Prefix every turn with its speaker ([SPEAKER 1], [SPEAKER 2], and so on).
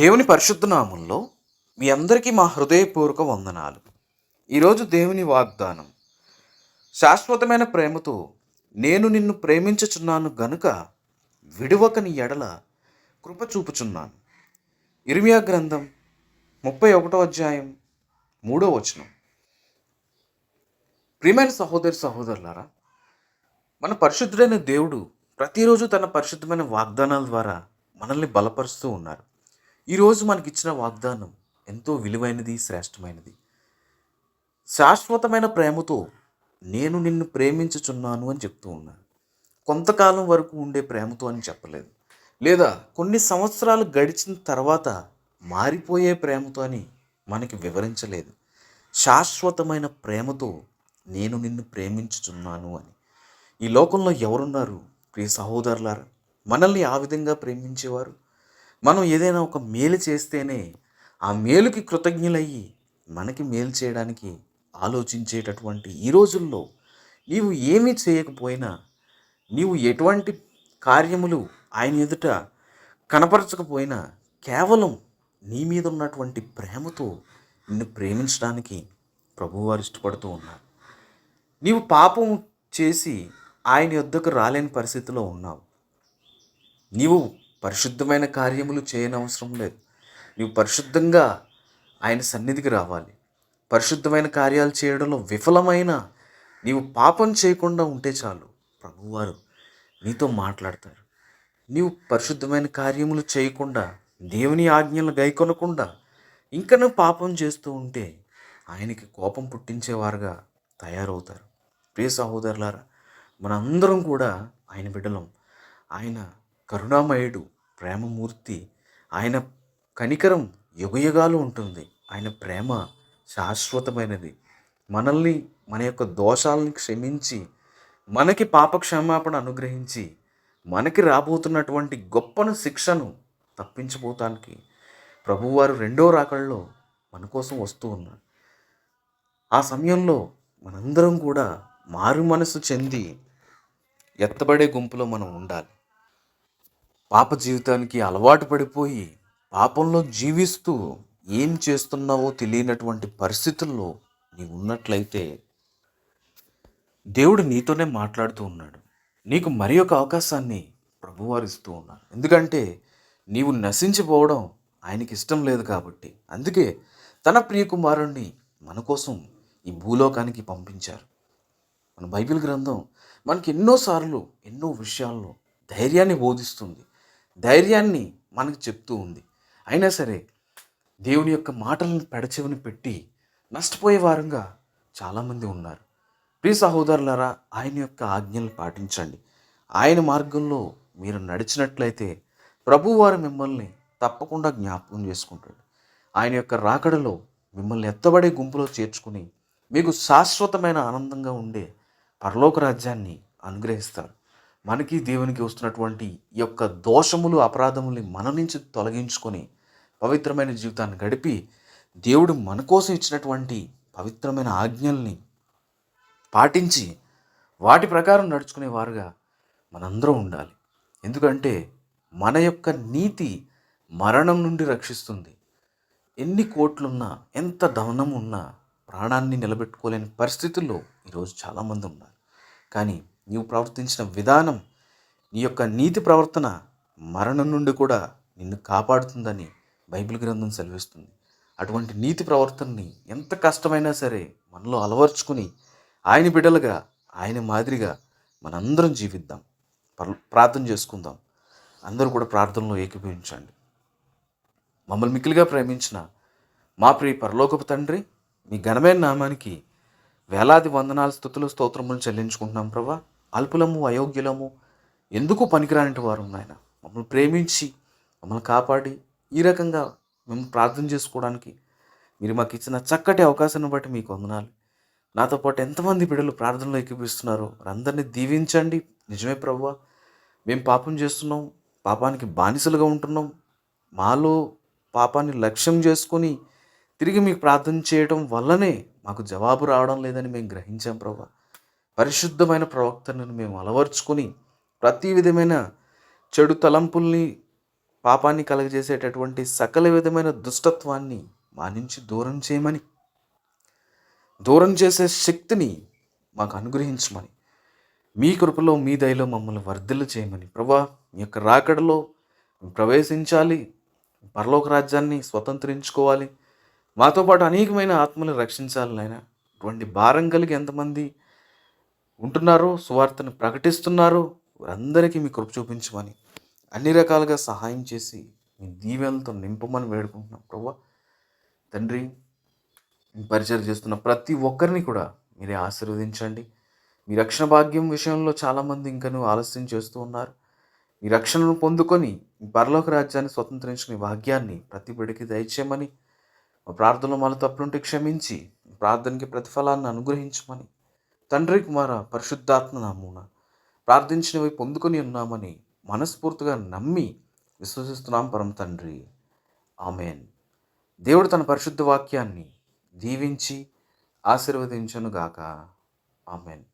[SPEAKER 1] దేవుని పరిశుద్ధ నామంలో మీ అందరికీ మా హృదయపూర్వక వందనాలు. ఈరోజు దేవుని వాగ్దానం శాశ్వతమైన ప్రేమతో నేను నిన్ను ప్రేమించుచున్నాను గనుక విడువక నీ ఎడల కృప చూపుచున్నాను. ఇర్మియా గ్రంథం ముప్పై ఒకటో అధ్యాయం మూడో వచనం. ప్రియమైన సహోదరి సహోదరులారా మన పరిశుద్ధుడైన దేవుడు ప్రతిరోజు తన పరిశుద్ధమైన వాగ్దానాల ద్వారా మనల్ని బలపరుస్తూ ఉన్నారు. ఈరోజు మనకిచ్చిన వాగ్దానం ఎంతో విలువైనది శ్రేష్టమైనది. శాశ్వతమైన ప్రేమతో నేను నిన్ను ప్రేమించుచున్నాను అని చెప్తూ ఉన్నాను కొంతకాలం వరకు ఉండే ప్రేమతో అని చెప్పలేదు. లేదా కొన్ని సంవత్సరాలు గడిచిన తర్వాత మారిపోయే ప్రేమతో అని మనకి వివరించలేదు. శాశ్వతమైన ప్రేమతో నేను నిన్ను ప్రేమించుచున్నాను అని. ఈ లోకంలో ఎవరున్నారు? ప్రియ సహోదరులారా మనల్ని ఆ విధంగా ప్రేమించేవారు? మనం ఏదైనా ఒక మేలు చేస్తేనే ఆ మేలుకి కృతజ్ఞులయ్యి మనకి మేలు చేయడానికి ఆలోచించేటటువంటి ఈ రోజుల్లో నీవు ఏమీ చేయకపోయినా నీవు ఎటువంటి కార్యములు ఆయన ఎదుట కనపరచకపోయినా కేవలం నీ మీద ఉన్నటువంటి ప్రేమతో నిన్ను ప్రేమించడానికి ప్రభువారు ఇష్టపడుతూ ఉన్నారు. నీవు పాపం చేసి ఆయన యొద్దకు రాలేని పరిస్థితిలో ఉన్నావు. నీవు పరిశుద్ధమైన కార్యములు చేయనవసరం లేదు. నీవు పరిశుద్ధంగా ఆయన సన్నిధికి రావాలి. పరిశుద్ధమైన కార్యాలు చేయడంలో విఫలమైన నీవు పాపం చేయకుండా ఉంటే చాలు. ప్రభువారు నీతో మాట్లాడతారు. నీవు పరిశుద్ధమైన కార్యములు చేయకుండా దేవుని ఆజ్ఞలు గైకొనకుండా ఇంకా నువ్వు పాపం చేస్తూ ఉంటే ఆయనకి కోపం పుట్టించేవారుగా తయారవుతారు. ప్రియ సహోదరులారా మనందరం కూడా ఆయన బిడ్డలం. ఆయన కరుణామయుడు ప్రేమమూర్తి. ఆయన కనికరం యుగయుగాలు ఉంటుంది. ఆయన ప్రేమ శాశ్వతమైనది. మనల్ని మన యొక్క దోషాలని క్షమించి మనకి పాప క్షమాపణ అనుగ్రహించి మనకి రాబోతున్నటువంటి గొప్పను శిక్షను తప్పించబోతానికి ప్రభువారు రెండో రాకల్లో మన కోసం వస్తూ ఉన్నారు. ఆ సమయంలో మనందరం కూడా మారు మనసు చెంది ఎత్తబడే గుంపులో మనం ఉండాలి. పాప జీవితానికి అలవాటు పడిపోయి పాపంలో జీవిస్తూ ఏం చేస్తున్నావో తెలియనటువంటి పరిస్థితుల్లో నీవు ఉన్నట్లయితే దేవుడు నీతోనే మాట్లాడుతూ ఉన్నాడు. నీకు మరి ఒక అవకాశాన్ని ప్రభువారు ఇస్తూ ఉన్నారు. ఎందుకంటే నీవు నశించిపోవడం ఆయనకి ఇష్టం లేదు కాబట్టి. అందుకే తన ప్రియకుమారుణ్ణి మన కోసం ఈ భూలోకానికి పంపించారు. మన బైబిల్ గ్రంథం మనకి ఎన్నోసార్లు ఎన్నో విషయాల్లో ధైర్యాన్ని బోధిస్తుంది. ధైర్యాన్ని మనకు చెప్తూ ఉంది. అయినా సరే దేవుని యొక్క మాటలను పెడచెవిని పెట్టి నష్టపోయే వారంగా చాలామంది ఉన్నారు. ప్రియ సహోదరులారా ఆయన యొక్క ఆజ్ఞలు పాటించండి. ఆయన మార్గంలో మీరు నడిచినట్లయితే ప్రభువారు మిమ్మల్ని తప్పకుండా జ్ఞాపకం చేసుకుంటాడు. ఆయన యొక్క రాకడలో మిమ్మల్ని ఎత్తబడే గుంపులో చేర్చుకుని మీకు శాశ్వతమైన ఆనందంగా ఉండే పరలోక రాజ్యాన్ని అనుగ్రహిస్తారు మనకి దేవునికి వస్తున్నటువంటి ఈ యొక్క దోషములు అపరాధముల్ని మన నుంచి తొలగించుకొని పవిత్రమైన జీవితాన్ని గడిపి దేవుడు మన కోసం ఇచ్చినటువంటి పవిత్రమైన ఆజ్ఞల్ని పాటించి వాటి ప్రకారం నడుచుకునే వారుగా మనందరం ఉండాలి. ఎందుకంటే మన యొక్క నీతి మరణం నుండి రక్షిస్తుంది. ఎన్ని కోట్లున్నా ఎంత ధనం ఉన్నా ప్రాణాన్ని నిలబెట్టుకోలేని పరిస్థితుల్లో ఈరోజు చాలామంది ఉన్నారు. కానీ నీవు ప్రవర్తించిన విధానం నీ యొక్క నీతి ప్రవర్తన మరణం నుండి కూడా నిన్ను కాపాడుతుందని బైబిల్ గ్రంథం సెలవిస్తుంది. అటువంటి నీతి ప్రవర్తనని ఎంత కష్టమైనా సరే మనలో అలవర్చుకుని ఆయన బిడ్డలుగా ఆయన మాదిరిగా మనందరం జీవిద్దాం. పర్- ప్రార్థన చేసుకుందాం. అందరూ కూడా ప్రార్థనలో ఏకీభవించండి. మమ్మల్ని మిక్కిలిగా ప్రేమించిన మా ప్రియ పరలోకపు తండ్రి మీ ఘనమైన నామానికి వేలాది వందనాలు స్థుతులు స్తోత్రములు చెల్లించుకుంటున్నాం ప్రభా. అల్పులము అయోగ్యులము ఎందుకు పనికిరానిటి వారు ఆయన మమ్మల్ని ప్రేమించి మమ్మల్ని కాపాడి ఈ రకంగా మేము ప్రార్థన చేసుకోవడానికి మీరు మాకు ఇచ్చిన చక్కటి అవకాశాన్ని బట్టి మీకు వందనాలు. నాతో పాటు ఎంతమంది బిడ్డలు ప్రార్థనలో ఎక్కిపిస్తున్నారో వారందరినీ దీవించండి. నిజమే ప్రభు మేము పాపం చేస్తున్నాం పాపానికి బానిసలుగా ఉంటున్నాం. మాలో పాపాన్ని లక్ష్యం చేసుకొని తిరిగి మీకు ప్రార్థన చేయడం వల్లనే మాకు జవాబు రావడం లేదని మేము గ్రహించాం ప్రభా పరిశుద్ధమైన ప్రవక్తలను మేము అలవర్చుకొని ప్రతి విధమైన చెడు తలంపుల్ని పాపాన్ని కలగజేసేటటువంటి సకల విధమైన దుష్టత్వాన్ని మా నుంచి దూరం చేయమని దూరం చేసే శక్తిని మాకు అనుగ్రహించమని మీ కృపలో మీ దయలో మమ్మల్ని వర్ధిల్లు చేయమని ప్రభా మీ యొక్క రాకడలో ప్రవేశించాలి పరలోక రాజ్యాన్ని స్వతంత్రించుకోవాలి మాతో పాటు అనేకమైన ఆత్మలు రక్షించాలి నాయన. అటువంటి భారం కలిగి ఎంతమంది ఉంటున్నారో సువార్తను ప్రకటిస్తున్నారు వారందరికీ మీ కృప చూపించమని అన్ని రకాలుగా సహాయం చేసి మీ దీవెనలతో నింపమని వేడుకుంటున్నాం. ప్రభా తండ్రి పరిచయం చేస్తున్న ప్రతి ఒక్కరిని కూడా మీరే ఆశీర్వదించండి. మీ రక్షణ భాగ్యం విషయంలో చాలామంది ఇంకనూ ఆలస్యం చేస్తూ ఉన్నారు. మీ రక్షణను పొందుకొని పరలోక రాజ్యాన్ని స్వతంత్రించుకునే భాగ్యాన్ని ప్రతి బిడికి దయచేయమని మా ప్రార్థనలో మన తప్పులుంటే క్షమించి ప్రార్థనకి ప్రతిఫలాన్ని అనుగ్రహించమని తండ్రి కుమార పరిశుద్ధాత్మ నామూన ప్రార్థించినవి పొందుకొని ఉన్నామని మనస్ఫూర్తిగా నమ్మి విశ్వసిస్తున్నాం పరమ తండ్రి. ఆమెన్. దేవుడు తన పరిశుద్ధ వాక్యాన్ని దీవించి ఆశీర్వదించనుగాక. ఆమెన్.